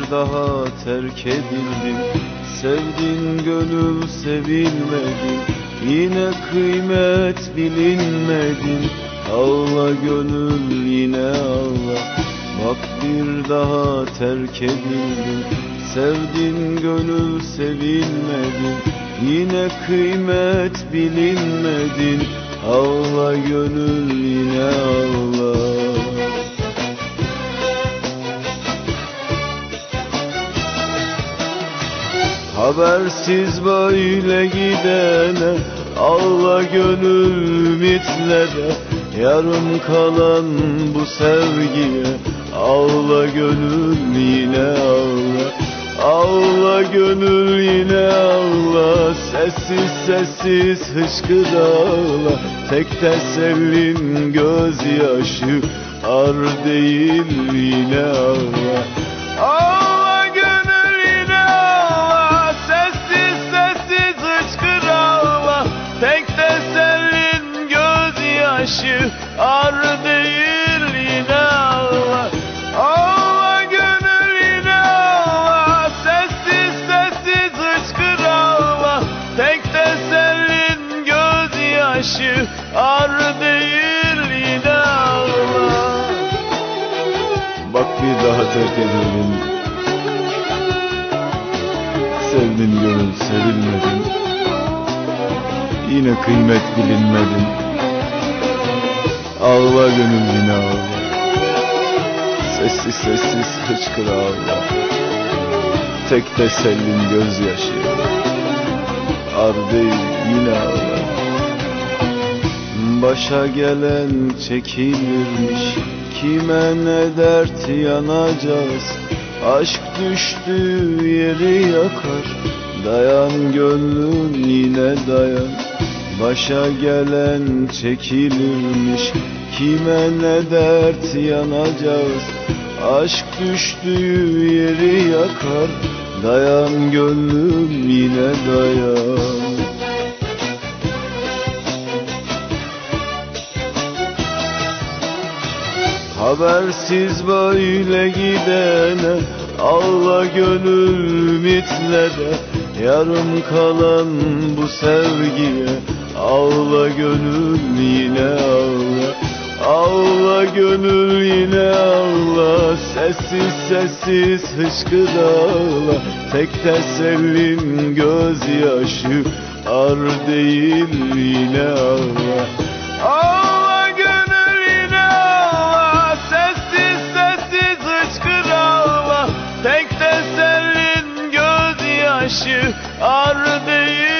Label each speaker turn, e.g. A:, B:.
A: bir daha terk edildin Sevdin gönül sevilmedin Yine kıymet bilinmedin Ağla gönül yine ağla Bak bir daha terk edildin Sevdin gönül sevilmedin Yine kıymet bilinmedin Ağla gönül yine ağla Habersiz böyle gidene Ağla gönül ümitlere Yarım kalan bu sevgiye Ağla gönül yine ağla Ağla gönül yine ağla Sessiz sessiz hıçkır ağla Tek tesellin gözyaşı Ar değil yine ağla Ağla gözyaşı Ar değil yine ağla Ağla gönül yine ağla Sessiz sessiz hıçkır ağla Tek tesellin gözyaşı Ar değil yine ağla Bak bir daha terk edildin Sevdin gönül sevilmedin Yine kıymet bilinmedin Ağla gönül yine ağla. Sessiz sessiz hıçkır ağla. Tek tesellin gözyaşı. Ar değil yine ağla. Başa gelen çekilirmiş. Kime ne dert yanacağız? Aşk düştüğü yeri yakar. Dayan gönlüm yine dayan Başa gelen çekilirmiş Kime ne dert yanacağız? Aşk düştüğü yeri yakar Dayan gönlüm yine dayan. Habersiz böyle gidene Ağla gönül ümitlere Yarım kalan bu sevgiye Ağla gönül yine ağla. Ağla gönül yine ağla. Sessiz sessiz hıçkır ağla Tek tesellin gözyaşı Ar değil yine ağla. Ağla gönül yine ağla. Sessiz sessiz hıçkır ağla Tek tesellin gözyaşı Ar değil